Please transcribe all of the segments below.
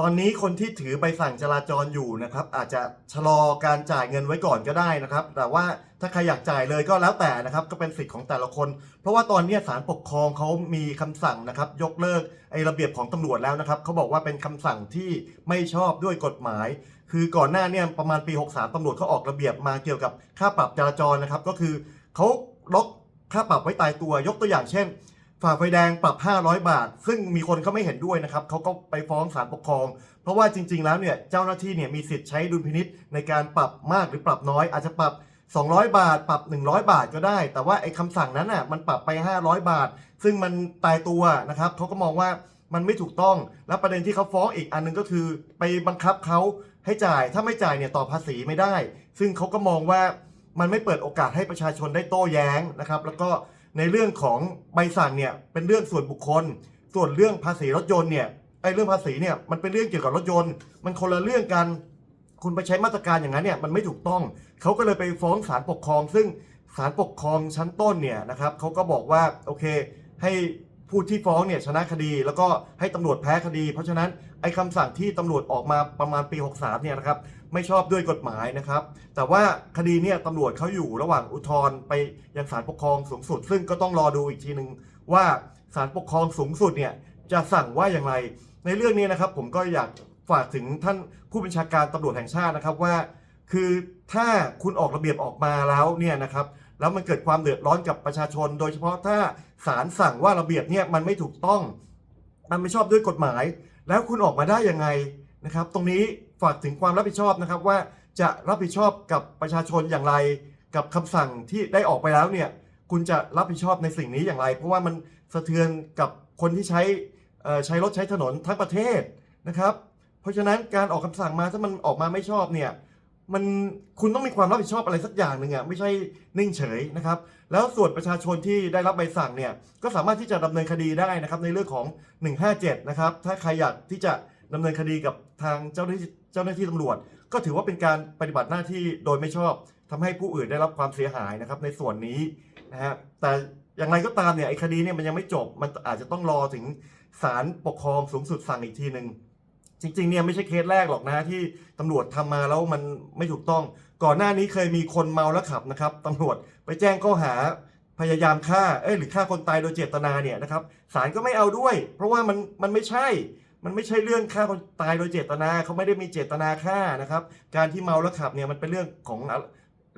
ตอนนี้คนที่ถือใบสั่งจราจรอยู่นะครับ อาจจะชะลอการจ่ายเงินไว้ก่อนก็ได้นะครับ แต่ว่าถ้าใครอยากจ่ายเลยก็แล้วแต่นะครับ ก็เป็นสิทธิ์ของแต่ละคน เพราะว่าตอนนี้ศาลปกครองเขามีคำสั่งนะครับ ยกเลิกไอ้ระเบียบของตำรวจแล้วนะครับเขาบอกว่าเป็นคำสั่งที่ไม่ชอบด้วยกฎหมาย คือก่อนหน้าเนี่ยประมาณปี 63ตำรวจเขาออกระเบียบมาเกี่ยวกับค่าปรับจราจรนะครับ ก็คือเขาล็อกค่าปรับไว้ตายตัวยกตัวอย่างเช่น ฝ่าไฟแดงปรับ 500 บาท ซึ่งมีคนเขาไม่เห็นด้วยนะครับเขาก็ไปฟ้องศาลปกครอง เพราะว่าจริง ๆ แล้วเนี่ยเจ้าหน้าที่เนี่ยมีสิทธิ์ใช้ดุลพินิษในการปรับมากหรือปรับน้อย อาจจะปรับ 200 บาท ปรับ 100 บาทก็ได้ แต่ว่าไอ้คำสั่งนั้นน่ะมันปรับไป 500 บาท ซึ่งมันตายตัวนะครับเขาก็มองว่ามันไม่ถูกต้อง และประเด็นที่เขาฟ้องอีกอันหนึงก็คือ ไปบังคับเขาให้จ่าย ถ้าไม่จ่ายเนี่ยต่อภาษีไม่ได้ ซึ่งเขาก็มองว่ามันไม่เปิดโอกาสให้ประชาชนได้โต้แย้งนะครับ แล้วก็ ในเรื่องของใบสั่งเนี่ยเป็นเรื่องส่วนบุคคล ส่วนเรื่องภาษีรถยนต์เนี่ยไอ้เรื่องภาษีเนี่ยมันเป็นเรื่องเกี่ยวกับรถยนต์ มันคนละเรื่องกัน คุณไปใช้มาตรการอย่างนั้นเนี่ยมันไม่ถูกต้องเขาก็เลยไปฟ้องศาลปกครอง ซึ่งศาลปกครองชั้นต้นเนี่ยนะครับเขาก็บอกว่าโอเค ให้ ผู้ที่ฟ้องเนี่ยชนะคดีแล้วก็ให้ตำรวจแพ้คดี เพราะฉะนั้นไอ้คำสั่งที่ตำรวจออกมาประมาณปี 63เนี่ยนะครับไม่ชอบด้วยกฎหมายนะครับ แต่ว่าคดีเนี่ยตำรวจเขาอยู่ระหว่างอุทธรณ์ไปยังศาลปกครองสูงสุด ซึ่งก็ต้องรอดูอีกทีหนึ่งว่าศาลปกครองสูงสุดเนี่ยจะสั่งว่าอย่างไร ในเรื่องนี้นะครับผมก็อยากฝากถึงท่านผู้บัญชาการตำรวจแห่งชาตินะครับว่า คือถ้าคุณออกระเบียบออกมาแล้วเนี่ยนะครับแล้วมันเกิดความเดือดร้อนกับประชาชน โดยเฉพาะถ้า ศาลสั่งว่าระเบียบเนี่ยมันไม่ถูกต้อง มันไม่ชอบด้วยกฎหมาย แล้วคุณออกมาได้ยังไงนะครับ ตรงนี้ฝากถึงความรับผิดชอบนะครับว่าจะรับผิดชอบกับประชาชนอย่างไร กับคำสั่งที่ได้ออกไปแล้วเนี่ยคุณจะรับผิดชอบในสิ่งนี้อย่างไร เพราะว่ามันสะเทือนกับคนที่ใช้ใช้รถใช้ถนนทั้งประเทศนะครับ เพราะฉะนั้นการออกคำสั่งมาถ้ามันออกมาไม่ชอบเนี่ย มันคุณต้องมีความรับผิดชอบอะไรสักอย่างหนึ่งอะไม่ใช่นิ่งเฉยนะครับ แล้วส่วนประชาชนที่ได้รับใบสั่งเนี่ยก็สามารถที่จะดำเนินคดีได้นะครับ ในเรื่องของ 157 นะครับ ถ้าใครอยากที่จะดำเนินคดีกับทางเจ้าหน้าที่เจ้าหน้าที่ตำรวจ ก็ถือว่าเป็นการปฏิบัติหน้าที่โดยไม่ชอบทำให้ผู้อื่นได้รับความเสียหายนะครับ ในส่วนนี้นะฮะแต่อย่างไรก็ตามเนี่ยไอ้คดีเนี่ยมันยังไม่จบมันอาจจะต้องรอถึงศาลปกครองสูงสุดสั่งอีกทีหนึ่ง จริงๆเนี่ยไม่ใช่เคสแรกหรอกนะที่ตำรวจทำมาแล้วมันไม่ถูกต้อง ก่อนหน้านี้เคยมีคนเมาแล้วขับนะครับตำรวจไปแจ้งข้อหาพยายามฆ่าเอ้ยหรือฆ่าคนตายโดยเจตนาเนี่ยนะครับศาลก็ไม่เอาด้วย เพราะว่ามันมันไม่ใช่ มันไม่ใช่เรื่องฆ่าคนตายโดยเจตนาเขาไม่ได้มีเจตนาฆ่านะครับ การที่เมาแล้วขับเนี่ยมันเป็นเรื่องของ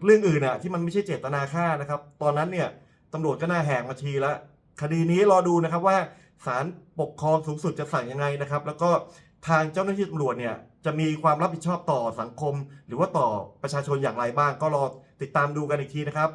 เรื่องอื่นอะที่มันไม่ใช่เจตนาฆ่านะครับ ตอนนั้นเนี่ยตำรวจก็น่าแหกมาทีละคดีนี้รอดูนะครับว่าศาลปกครองสูงสุดจะสั่งยังไงนะครับ แล้วก็ ทางเจ้าหน้าที่ตำรวจเนี่ยจะมีความรับผิดชอบต่อสังคม หรือว่าต่อประชาชนอย่างไรบ้างก็รอติดตามดูกันอีกทีนะครับ